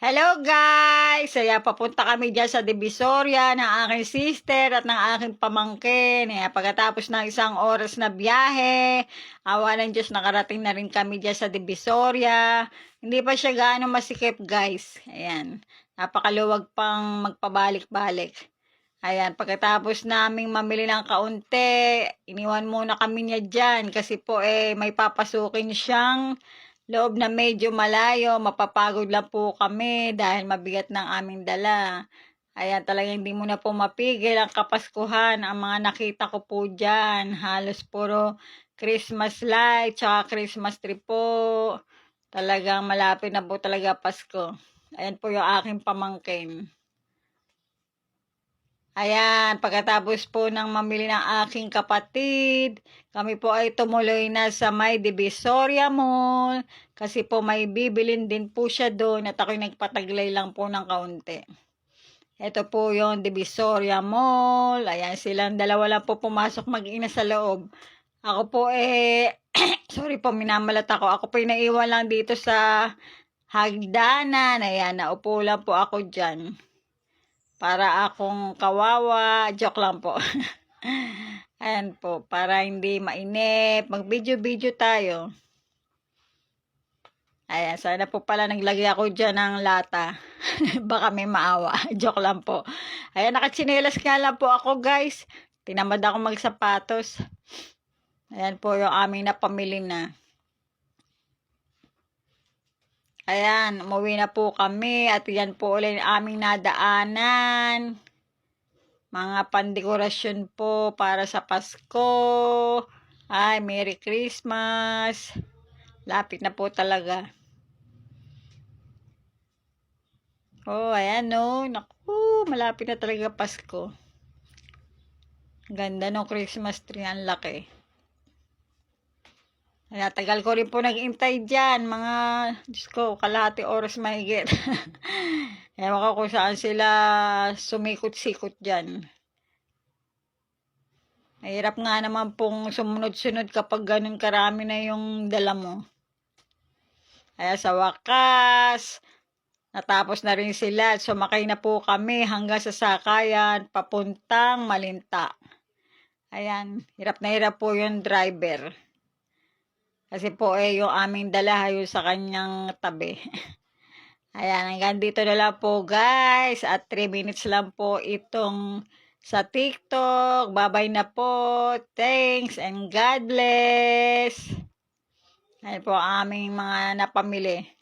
Hello guys! Kaya papunta kami dyan sa Divisoria ng aking sister at ng aking pamangkin. Kaya pagkatapos ng isang oras na biyahe, awa ng Diyos nakarating na rin kami dyan sa Divisoria. Hindi pa siya gaano masikip guys. Ayan. Napakaluwag pang magpabalik-balik. Ayan, pagkatapos naming mamili ng kaunti, iniwan muna kami niya dyan kasi po eh may papasukin siyang loob na medyo malayo, mapapagod lang po kami dahil mabigat ng aming dala. Ayan, talagang hindi mo na po mapigil ang kapaskuhan. Ang mga nakita ko po dyan, halos puro Christmas light, tsaka Christmas tree po. Talagang malapit na po talaga Pasko. Ayan po yung aking pamangkin. Ayan, pagkatapos po ng mamili ng aking kapatid, kami po ay tumuloy na sa may Divisoria Mall kasi po may bibilin din po siya doon at ako'y nagpataglay lang po ng kaunti. Ito po yung Divisoria Mall. Ayan, silang dalawa lang po pumasok mag-ina sa loob. Ako po eh, sorry po, minamalat ako. Ako po naiwan lang dito sa hagdanan. Ayan, naupo lang po ako dyan para akong kawawa. Joke lang po. Ayan po, para hindi mainip. Mag-video-video tayo. Ayan, sana po pala naglagay ako dyan ng lata. Baka may maawa. Joke lang po. Ayan, nakatsinelas nga lang po ako guys. Tinamad ako magsapatos. Ayan po yung aming napamili na. Ayan, umuwi na po kami at yan po ulit aming nadaanan. Mga pandekorasyon po para sa Pasko. Ay, Merry Christmas. Lapit na po talaga. Oh, ayan no. Naku, malapit na talaga Pasko. Ganda ng Christmas tree. Ang laki. Kaya tagal ko rin po nag-intay dyan. Mga, Diyos ko, kalahati oras mahigit. Ewan ko kung saan sila sumikot-sikot dyan. Mahirap nga naman pong sumunod-sunod kapag ganun karami na yung dala mo. Kaya sa wakas, natapos na rin sila sumakay na po kami hanggang sa sakayan papuntang Malinta. Ayan, hirap na hirap po yung driver. Kasi po eh, yung aming dala yung sa kanyang tabi. Ayan, hanggang dito na lang po guys. At 3 minutes lang po itong sa TikTok. Bye-bye na po. Thanks and God bless. Ayan po aming mga napamili.